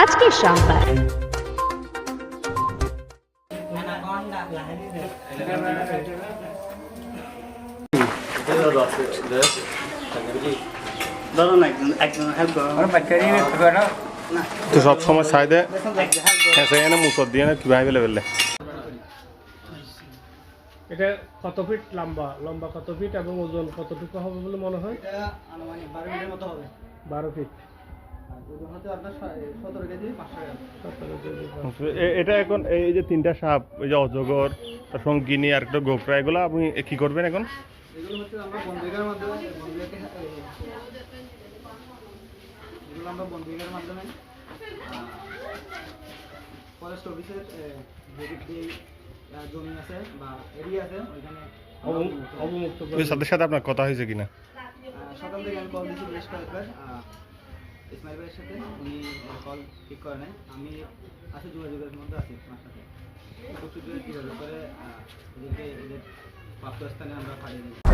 আজকের সংবাদ ধরো না একজন একজন হেল্প করো তো সব সময় সাইডে হ্যাঁ সেখানে মুসর দিয়ে না কীভাবে লেভেলে এটা কত ফিট লম্বা? লম্বা কত ফিট এবং ওজন কতটুকু হবে বলে মনে হয়? এটা আনুমানিক বারো মতো হবে। বারো ফিট। এটা এখন এই যে তিনটা সাপ এই যে অজগর তার সঙ্গে গিনি আর একটা গোকরা এগুলো আপনি কি করবেন এখন? এগুলো হচ্ছে আমরা মাধ্যমে এগুলো আমরা বনবিঘার মাধ্যমে ফরেস্ট অফিসের যে যে, আহ, জমি আছে বা এরিয়া আছে ওইখানে অবমুক্ত সাথে সাথে আপনার কথা হয়েছে কিনা? সকাল থেকে আমি কল দিয়েছি বেশ কয়েকবার। ইসমাইল ভাইয়ের সাথে উনি কল ঠিক করে আমি আছে যোগাযোগের মধ্যে আছি আপনার সাথে। প্রচুর যোগাযোগ করে এদেরকে এদের প্রাপ্ত স্থানে আমরা পাঠিয়ে দিই